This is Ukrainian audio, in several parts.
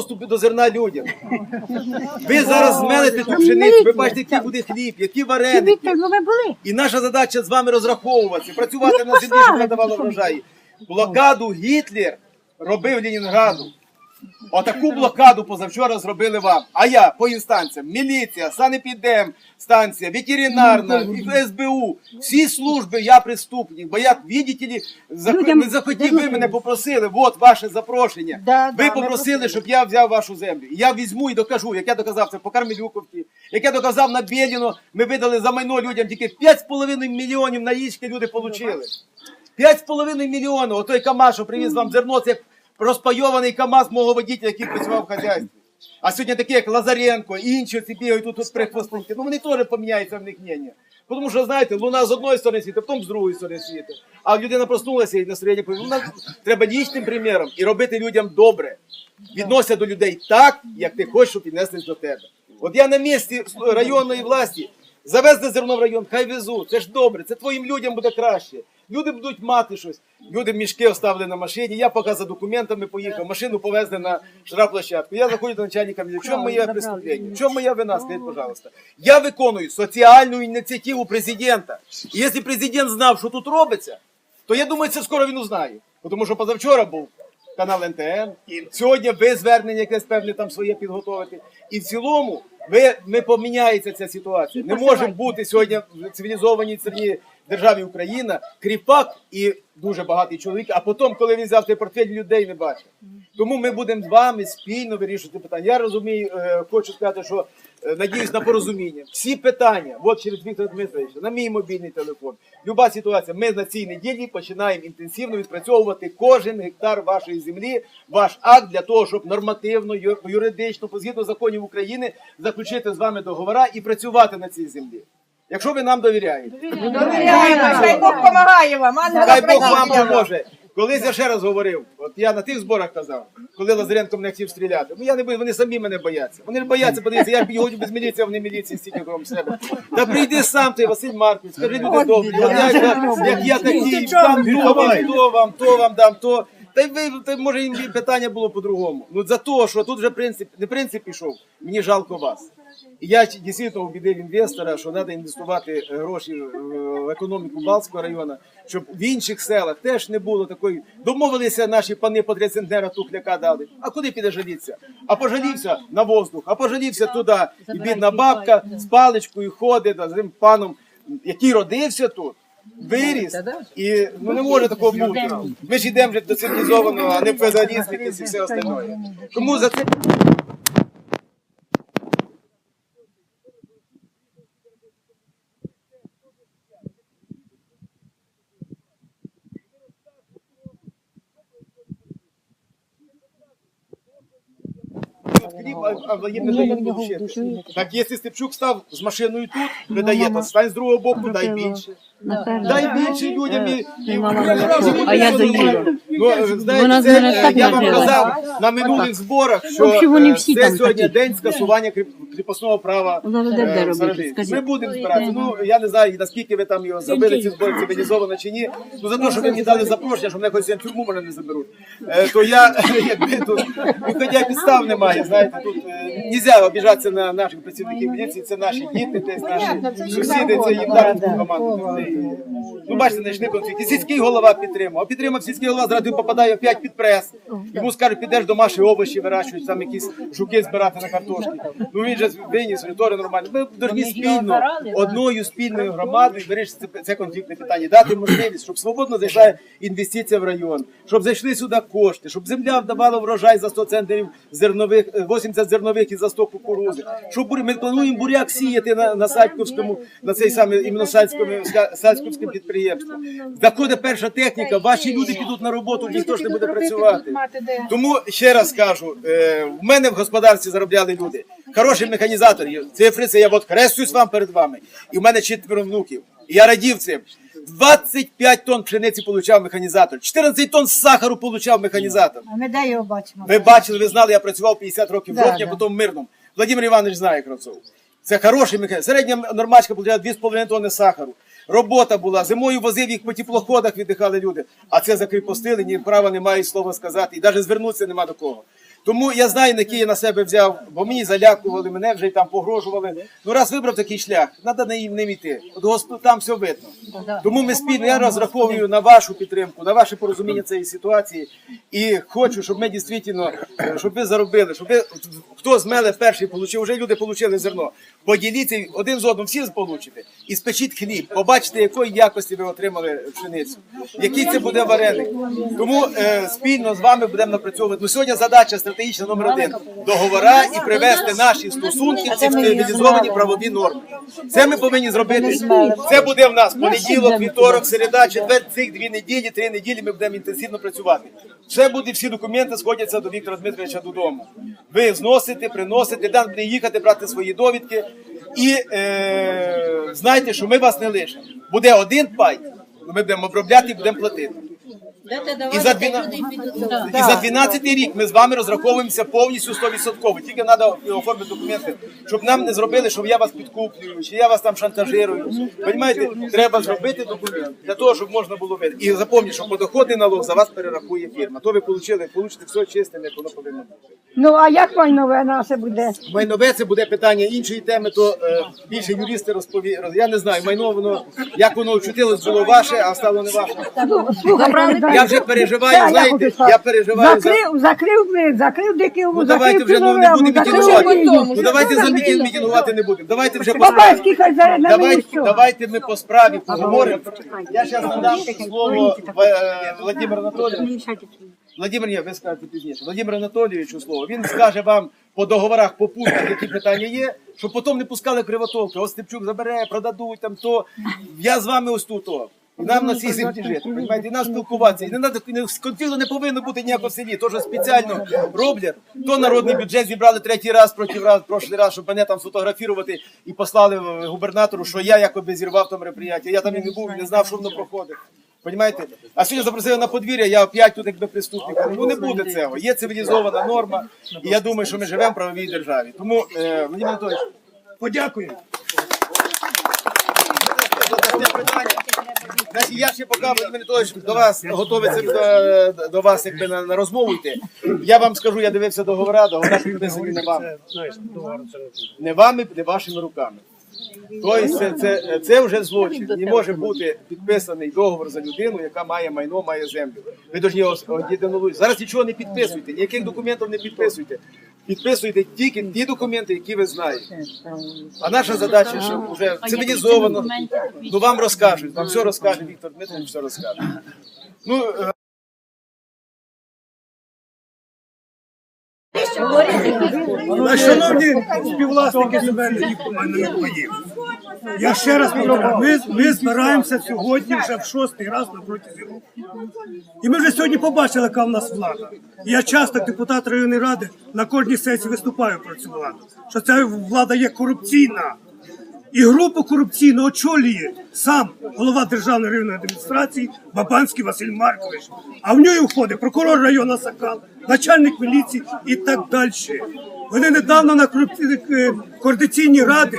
доступу до зерна людям. Ви зараз змелите ту пшеницю, ви бачите, який буде хліб, які вареники. Ну ви були? І наша задача з вами розраховуватися, працювати на землі, щоб надавало врожаї. Блокаду Гітлер робив Ленінграду. Отаку блокаду позавчора зробили вам. А я по інстанціям, міліція, санепідем, станція, ветеринарна, і СБУ, всі служби, я преступник. Бо я, видите ли. Людям не захотів, ви мене попросили, от ваше запрошення. Да, ви ми попросили, щоб я взяв вашу землю. І я візьму і докажу, як я доказав це по Кармелюковці, як я доказав на Бєліно, ми видали за майно людям тільки 5,5 мільйонів налічки люди отримали. 5,5 мільйонів. Отой КАМАЗ, що привіз вам зерно, це розпайований КАМАЗ мого водителя, який працював в хазяйстві. А сьогодні такі, як Лазаренко, інші ці бігають тут, тут прихвостники. Ну вони теж поміняються в них мнення. Тому що, знаєте, луна з одної сторони світить, потім з другої сторони світить. А людина проснулася і настроєння повинна. Ну, треба лічним приміром і робити людям добре. Відносяться до людей так, як ти хочеш, щоб віднеслись до тебе. От я на місці районної власті завезли зерно в район, хай везуть. Це ж добре, це твоїм людям буде краще. Люди будуть мати щось. Люди мішки оставили на машині. Я поки за документами поїхав, машину повезли на штрафплощадку. Я заходжу до начальника, в чому моє преступлення? В чому моя вина? Скажіть, пожалуйста. Я виконую соціальну ініціативу президента. І якщо президент знав, що тут робиться, то я думаю, це скоро він узнає. Тому що позавчора був канал НТН. І сьогодні ви звернення якесь певне там своє підготовити. І в цілому ви, ми поміняється ця ситуація. Не може бути сьогодні в цивілізованій страні державі Україна кріпак і дуже багатий чоловік, а потім, коли він взяв цей портфель, людей не бачив. Тому ми будемо з вами спільно вирішувати питання. Я розумію, е, хочу сказати, що е, надіюсь на порозуміння. Всі питання, от через Віктора Дмитровича, на мій мобільний телефон. Люба ситуація. Ми на цій неділі починаємо інтенсивно відпрацьовувати кожен гектар вашої землі, ваш акт для того, щоб нормативно, юридично, згідно законів України, заключити з вами договора і працювати на цій землі. Якщо ви нам довіряєте. Довіряємо, хай Бог допомагає вам, Хай Бог вам прийняття. поможе. Колись я ще раз говорив, от я на тих зборах казав, коли Лазаренко мене хотів стріляти. Ну я не боюсь, вони самі мене бояться. Вони ж бояться, подивіться, я бігаю без міліції, а вони міліції стільки кругом себе. Та прийди сам ти, Василь Маркович, скажи люди добрі, як, я такий, дам то вам, то вам, то вам дам, то. Та й ви, та може їм питання було по-другому. Ну за те, що тут вже принцип, не принцип пішов, мені жалко вас. І я дійсно убідив інвестора, що треба інвестувати гроші в економіку Балтського району, щоб в інших селах теж не було такої. Домовилися наші пани по 30 центнера тухляка дали. А куди піде жалітися? А пожалівся на воздух, а пожалівся туди. І бідна бабка з паличкою ходить за цим паном, який родився тут. Виріс і ну не може такого бути. Ми ж йдемо вже до цивілізованого, а не феодалізм якийсь і все остальне. Тому за це. Так якщо Степчук став з машиною тут, видає, то стань з другого боку, дай більше. Дай більше людям і, і А я доїду. Ну, знаєте, Вона це, мене так я вам казав на минулих зборах, що Взагалі вони е, всі це там сьогодні такі. день скасування кріп- кріпосного права. Вона де е, де робити, скажіть? Ми будемо збиратися. Ну я не знаю, наскільки ви там його зробили, ці збори цивілізовано чи ні. Ну за те, що ви мені дали запрошення, що мене хоч в тюрму мене не заберуть. Е, То я якби тут ну, хоча підстав немає. Знаєте, тут е, нельзя обіжатися на наших працівників міліції. Це наші діти, десь наші сусіди, це їм дати таку команду. Ну, бачите, знайшли конфлікт. І сільський голова підтримав. А підтримав сільський голова, зразу він попадає опять під прес. Йому скажуть, підеш до Маші овочі вирощують, там якісь жуки збирати на картошки. Ну він же виніс, він нормально. Ми повинні спільно, одною спільною громадою вирішити це, конфліктне питання, дати можливість, щоб свободно зайшла інвестиція в район, щоб зайшли сюди кошти, щоб земля вдавала врожай за 100 центнерів зернових, е, 80 зернових і за 100 кукурузи. Щоб ми плануємо буряк сіяти на, на Садьківському, на цей самий іменно Садському, Садьківському підприємстві. Заходить перша техніка, ваші люди підуть на роботу, ніхто ж не буде працювати. Тому ще раз кажу, е, в мене в господарстві заробляли люди. Хороший механізатор. є. Цифри це я от хрестуюсь вам перед вами. І в мене четверо внуків. І я радів цим. 25 тонн пшениці получав механізатор, 14 тонн сахару получав механізатор. А ми де його бачимо? Ви бачили, ви знали, я працював 50 років в жовтні, а потім в мирному. Владимир Іванович знає Кравцов. Це хороший механізм. Середня нормачка получала 2,5 тонни сахару. Робота була, зимою возив їх по теплоходах, віддихали люди. А це закріпостили, ні права не мають слова сказати. І навіть звернутися нема до кого. Тому я знаю, на я на себе взяв, бо мені залякували, мене вже й там погрожували. Ну раз вибрав такий шлях, треба ним ним йти. От Господь там все видно. Тому ми спільно я розраховую на вашу підтримку, на ваше порозуміння цієї ситуації. І хочу, щоб ми дійсно, е, щоб ви заробили, щоб ви хто з мене перший отримав, вже люди отримали зерно. Поділіться один з одним, всі получите. І спечіть хліб, побачите, якої якості ви отримали пшеницю, який це буде вареник. Тому е, спільно з вами будемо напрацьовувати. Ну, сьогодні задача стратегічна номер один договора і привести наші стосунки в ці цивілізовані правові норми. Це ми повинні зробити. Це буде в нас понеділок, вівторок, середа, четвер, цих дві неділі, три неділі. Ми будемо інтенсивно працювати. Все буде, всі документи сходяться до Віктора Дмитровича додому. Ви зносите, приносите, дан буде їхати, брати свої довідки. І е, знайте, що ми вас не лишимо. Буде один пай, ми будемо обробляти і будемо платити. І за 12, і за 12 рік ми з вами розраховуємося повністю 100%. Тільки треба оформити документи, щоб нам не зробили, щоб я вас підкуплюю, чи я вас там шантажирую. Понімаєте, треба зробити документ для того, щоб можна було вийти. І запам'ятайте, що подоходний налог за вас перерахує фірма. То ви отримали, получите все чистим, як воно повинно бути. Ну а як майнове наше буде? Майнове це буде питання іншої теми, то е, більше юристи розпові... роз- Я не знаю, майно воно як воно вчутилось, було ваше, а стало не ваше. Слухайте, Я вже переживаю, Да, знаєте, сказати. я переживаю за. закрив, закрив, блин, закрив дикиву, Ну давайте закрив вже ну, не будемо закрив. Ну давайте за мітинг мітингувати не будемо. Давайте вже по справі. Бабайський хай зараз на мені Давайте, все. давайте ми по справі поговоримо. Я зараз надам слово е, Владимиру Анатолійовичу. Владимир, ні, ви скажете пізніше. Владимир Анатолійовичу слово. Він скаже вам по договорах, по пунктах, які питання є, щоб потім не пускали кривотолки. Ось Степчук забере, продадуть там то. Я з вами ось тут. О. І нам на цій землі жити, розумієте, і нам спілкуватися. І не надо, не, конфлікту не повинно бути ніякого селі. Тож спеціально роблять. То народний бюджет зібрали третій раз проти раз, прошлий раз, щоб мене там сфотографувати і послали губернатору, що я якоби зірвав там мероприятие. Я там і не був, не знав, що воно проходить. Понімаєте? А сьогодні запросили на подвір'я, я опять тут якби преступник. Ну не буде цього. Є цивілізована норма, і я думаю, що ми живемо в правовій державі. Тому, е, Владимир Анатолійович, подякую. Значить, я ще поки Володимир Анатолійович до вас готовиться до, до вас якби на, на розмову йти. Я вам скажу, я дивився договора, договора підписані не вами. Не вами, не вашими руками. Тобто це, це, вже злочин. Не може бути підписаний договор за людину, яка має майно, має землю. Ви повинні єдинолуч. Зараз нічого не підписуйте, ніяких документів не підписуйте. Підписуйте тільки ті документи, які ви знаєте. А наша задача, що вже цивілізовано. Ну вам розкажуть, вам все розкаже Віктор Дмитрович, все розкаже. Ну, е, Шановні співвласники земельних комунальних паїв, я ще раз повторюю, ми, ми збираємося сьогодні вже в шостий раз на протязі року. І ми вже сьогодні побачили, яка в нас влада. І Я часто, як депутат районної ради, на кожній сесії виступаю про цю владу, що ця влада є корупційна. І групу корупційну очолює сам голова державної районної адміністрації Бабанський Василь Маркович. А в нього входить прокурор району Сакал, начальник міліції і так далі. Вони недавно на е, координаційній раді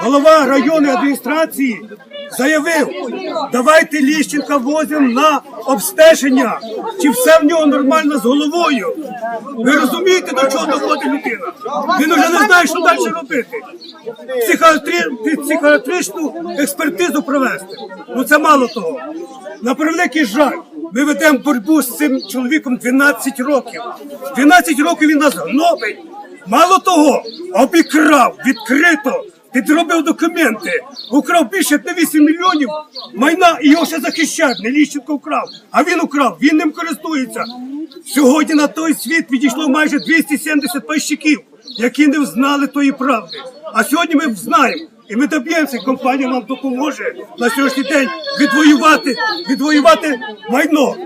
голова районної адміністрації заявив, давайте Ліщенка возимо на обстеження, чи все в нього нормально з головою. Ви розумієте, до чого доходить людина? Він вже не знає, що далі робити. Психіатричну експертизу провести. Ну це мало того. На превеликий жаль, ми ведемо боротьбу з цим чоловіком 12 років. 12 років він нас гнобить. Мало того, обікрав відкрито. Підробив документи, украв більше на 8 мільйонів майна і його ще захищають. Не Ліщенко вкрав, а він украв, він ним користується. Сьогодні на той світ відійшло майже 270 пайщиків, які не знали тої правди. А сьогодні ми знаємо, і ми доб'ємося, компанія нам допоможе на сьогоднішній день відвоювати, відвоювати майно.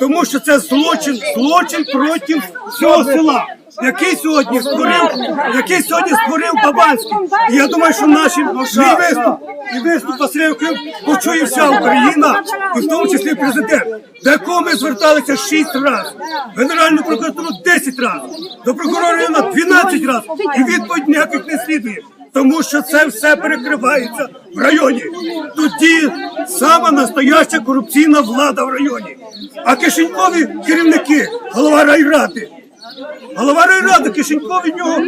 Тому що це злочин, злочин проти всього села, який сьогодні створив, який сьогодні створив Бабанський. І я думаю, що наші мій виступ і виступ Василя почує вся Україна, і в тому числі президент, до якого ми зверталися 6 разів, Генеральну прокуратуру 10 разів, до прокурора району 12 разів, і відповідь ніяких не слідує. Тому що це все перекривається в районі. Тоді сама настояща корупційна влада в районі. А кишенькові керівники, голова райради, Голова райради Кишеньков від нього